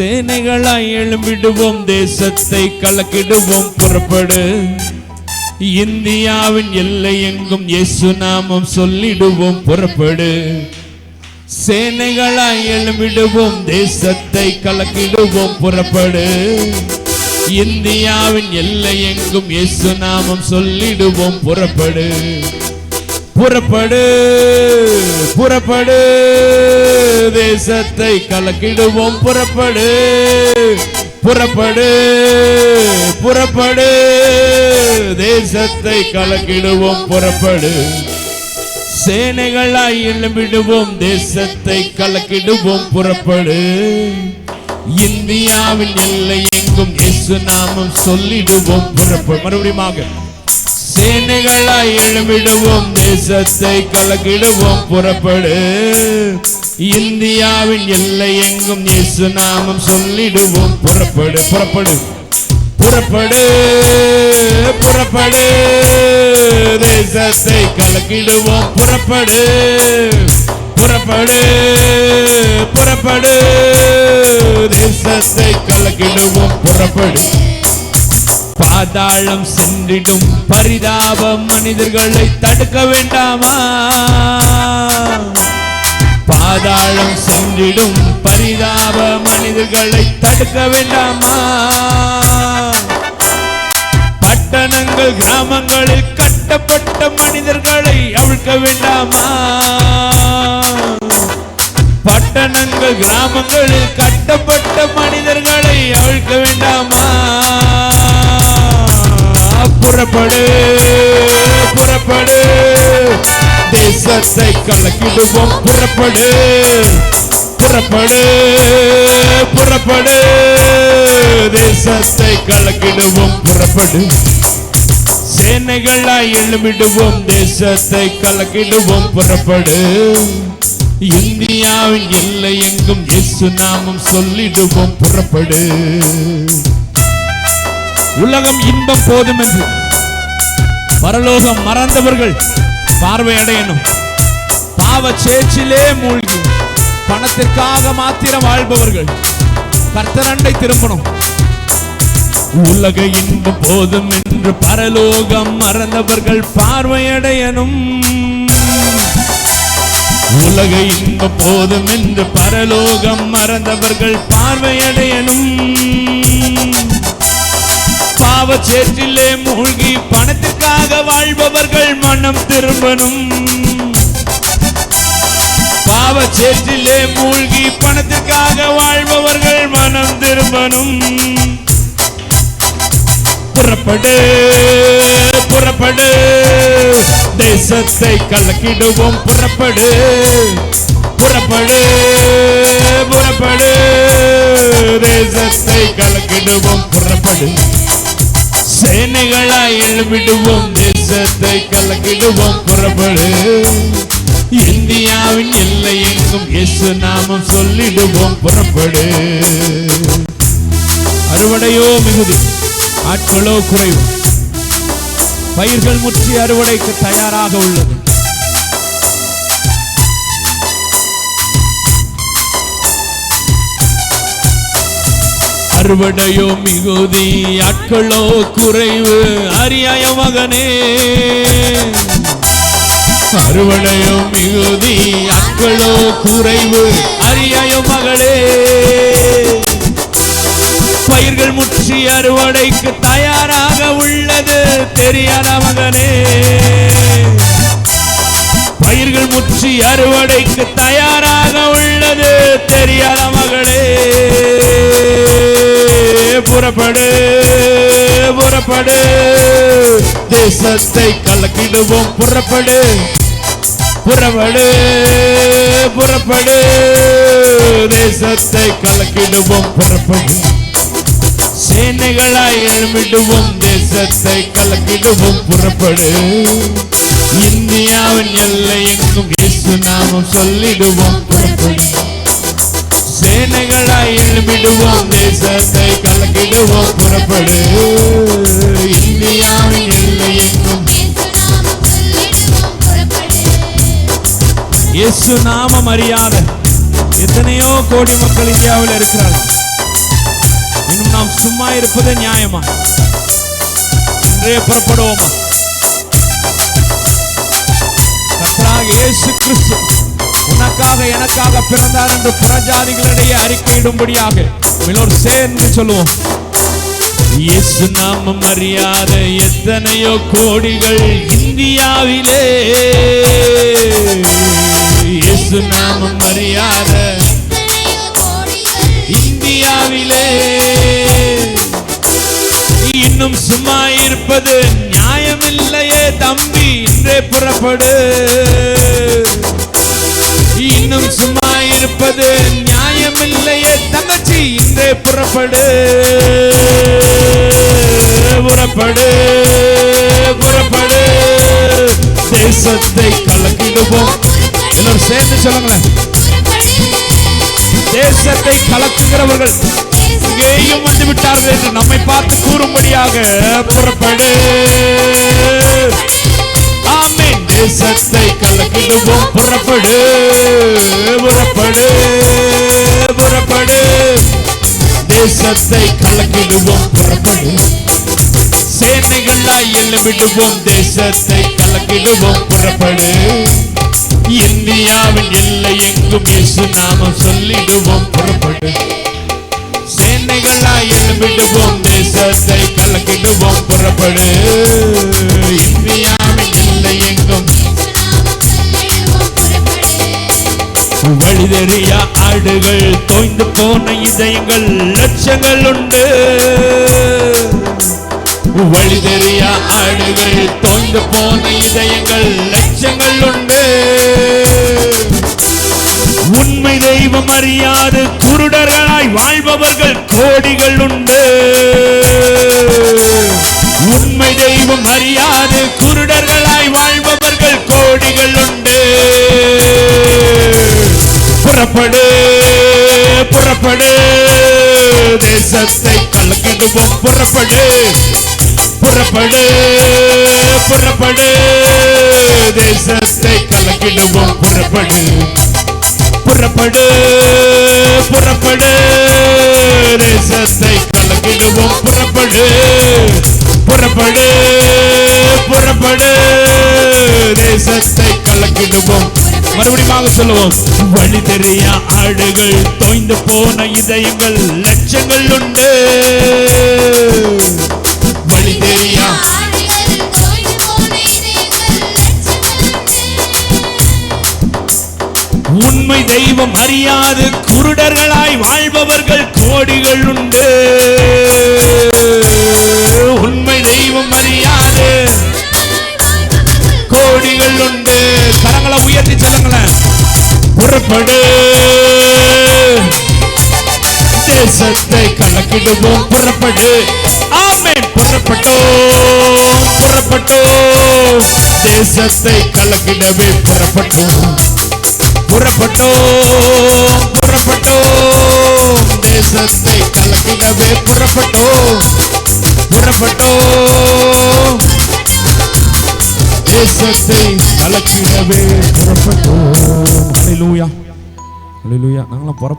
சேனைகளாய் எழும்பிடுவோம் தேசத்தை கலக்கிடுவோம் புறப்படு. இந்தியாவின் எல்லை எங்கும் இயேசு நாமம் சொல்லிடுவோம் புறப்படு. சேனைகளாய் எழும்பிடுவோம் தேசத்தை கலக்கிடுவோம் புறப்படு. இந்தியாவின் எல்லை எங்கும் இயேசு நாமம் சொல்லிடுவோம் புறப்படு. புறப்படு புறப்படு. தேசத்தை கலக்கிடுவோம் புறப்படு. புறப்படு புறப்படு. தேசத்தை கலக்கிடுவோம் புறப்படு. சேனைகளாய் எழும்பிடுவோம் தேசத்தை கலக்கிடுவோம் புறப்படு. இந்தியாவின் எல்லை எங்கும் இயேசு நாமம் சொல்லிடுவோம் புறப்படு. மறுபடியும் சேனைகளாய் எழும்பிடுவோம் தேசத்தை கலக்கிடுவோம் புறப்படு. இந்தியாவின் எல்லை எங்கும் இயேசு நாமம் சொல்லிடுவோம் புறப்படு புறப்படு. புறப்படு புறப்படு. தேசத்தை கலக்கிடுவோம் புறப்படு. புறப்படு புறப்படு. தேசத்தை கலக்கிடுவோம் புறப்படு. பாதாளம் சென்றிடும் பரிதாப மனிதர்களை தடுக்க வேண்டாமா? பாதாளம் சென்றிடும் பரிதாப மனிதர்களை தடுக்க வேண்டாமா? பட்டணங்கள் கிராமங்களில் கட்டப்பட்ட மனிதர்களை அவிழ்க்க வேண்டாமா? பட்டணங்கள் கிராமங்களில் கட்டப்பட்ட தேசத்தை கலக்கிடுவோம். புறப்படு புறப்படு புறப்படு. தேசத்தை கலக்கிடுவோம். புறப்படு. சேனைகளாய் எழுமிடுவோம். தேசத்தை கலக்கிடுவோம். புறப்படு. இந்தியாவின் எல்லை எங்கும் இயேசு நாமம் சொல்லிடுவோம். புறப்படு. உலகம் இன்பம் போதும் என்று பரலோகம் மறந்தவர்கள். பார்வை அடையணும். பாவ சேச்சிலே மூழ்கி பணத்திற்காக மாத்திரம் வாழ்பவர்கள் கர்த்தரண்டை திரும்பணும். உலக இன்பு போதும் என்று பரலோகம் மறந்தவர்கள் பார்வையடையணும் உலக இன்ப போதும் என்று பரலோகம் மறந்தவர்கள் பார்வையடையணும் பாவச்சேற்றிலே மூழ்கி பணத்துக்காக வாழ்பவர்கள் மனம் திரும்பணும். பாவச்சேற்றிலே மூழ்கி பணத்திற்காக வாழ்பவர்கள் மனம் திரும்பணும். புறப்படு புறப்படு. தேசத்தை கலக்கிடுவோம் புறப்படு. புறப்படு புறப்படு. தேசத்தை கலக்கிடுவோம் புறப்படு. சேனைகளாய் எழுவிடுவோம் தேசத்தை கலக்கிடுவோம் புறப்படு. இந்தியாவின் எல்லை எங்கும் இயேசு நாமம் சொல்லிடுவோம் புறப்படு. அறுவடையோ மிகுதி ஆட்களோ குறைவு. பயிர்கள் முற்றி அறுவடைக்கு தயாராக உள்ளது. அறுவடையோ மிகுதி ஆட்களோ குறைவு அரியாய மகனே. அறுவடையோ மிகுதி ஆட்களோ குறைவு அரியாய மகளே. பயிர்கள் முற்றி அறுவடைக்கு தயாராக உள்ளது தெரியாத மகனே. பயிர்கள் முற்றி அறுவடைக்கு தயாராக உள்ளது தெரியாத மகளே. புறப்படு புறப்படு. தேசத்தை கலக்கிடுவோம் புறப்படு. புறப்படு புறப்படு. தேசத்தை கலக்கிடுவோம் புறப்படு. சேனைகளாய் எழுமிடுவோம் தேசத்தை கலக்கிடுவோம் புறப்படு. இந்தியாவின் எல்லை எங்கும் இயேசு நாமம் சொல்லிடுவோம் புறப்படு. சேனைகளாய் எழுப்பிடுவோம் தேசத்தை கலக்கிடுவோம் புறப்படு. இந்தியாவின் எல்லை எங்கும் இயேசு நாம அறியாத எத்தனையோ கோடி மக்கள் இந்தியாவில் இருக்கிறார்கள். இன்னும் நாம் சும்மா இருப்பது நியாயமா? இன்றே புறப்படுவோமா? கர்த்தராக இயேசு கிறிஸ்து உனக்காக எனக்காக பிறந்தார் என்று புறஜாதிகளிடையே அறிக்கையிடும்படியாக எல்லோரும் சேர்ந்து சொல்லுவோம். இயேசு நாம அறியாத எத்தனையோ கோடிகள் இந்தியாவிலே. இயேசு நாம அறியாத இந்தியாவிலே. இன்னும் சும்மா இருப்பது நியாயமில்லையே தம்பி இன்றே புறப்படு. இருப்பது நியாயமில்லையே தங்கச்சி இன்றே புறப்படு. புறப்படு புறப்படு. தேசத்தை கலக்கிடுவோம். எல்லாரும் சேர்ந்து சொல்லுங்களேன். தேசத்தை கலக்குகிறவர்கள் இங்கேயும் வந்து விட்டார்கள் என்று நம்மை பார்த்து கூறும்படியாக புறப்படு. தேசத்தை கலக்கிடுவோம் புறப்படு புறப்படு புறப்படு தேசத்தை கலக்கிடுவோம் புறப்படு சேனைகளாய் எழும்பிடுவோம் தேசத்தை கலக்கிடுவோம் புறப்படு இந்தியாவின் எல்லை எங்கும் இயேசு நாம சொல்லிடுவோம் புறப்படு சேனைகளாய் எழும்பிடுவோம் தேசத்தை கலக்கிடுவோம் புறப்படு வழிதெறிய ஆடுகள் தோய்ந்து போன இதயங்கள் லட்சங்கள் உண்டு. வழி வழிதெறிய ஆடுகள் தோய்ந்து போன இதயங்கள் லட்சங்கள் உண்டு. உண்மை தெய்வம் அறியாது குருடர்களாய் வாழ்பவர்கள் கோடிகள் உண்டு. உண்மை தெய்வம் அறியாது புறப்படு புறப்படு. தேசத்தை கலக்கிடுவோம் புறப்படு. புறப்படு புறப்படு. தேசத்தை கலக்கிடுவோம் புறப்படு. புறப்படு புறப்படு. தேசத்தை கலக்கிடுவோம் புறப்படு. புறப்படு புறப்படு. தேசத்தை கலக்கிடுவோம். மறுபடியும் சொல்லுவோம். வழி தெரிய ஆடுகள் தோய்ந்து போன இதயங்கள் லட்சங்கள் உண்டு. வழி தெரிய உண்மை தெய்வம் அறியாது குருடர்களாய் வாழ்பவர்கள் கோடிகள் உண்டு. உண்மை தெய்வம் அறியாது கோடிகள் உண்டு. கரங்களை உயர்த்தி செல்ல புறப்படு தேசத்தை கலக்கிடுவோம் புறப்படு ஆமே புறப்பட்டோம் புறப்பட்டோம் தேசத்தை கலக்கிடவே புறப்பட்டோம் புறப்பட்டோம் புறப்பட்டோம் தேசத்தை கலக்கிடவே புறப்பட்டோம் புறப்பட்டோம் தேசத்தை கலக்கிடவே புறப்பட்டோம் ஹalleluya ஹalleluya நாங்களாம் புறப்பட்டோம்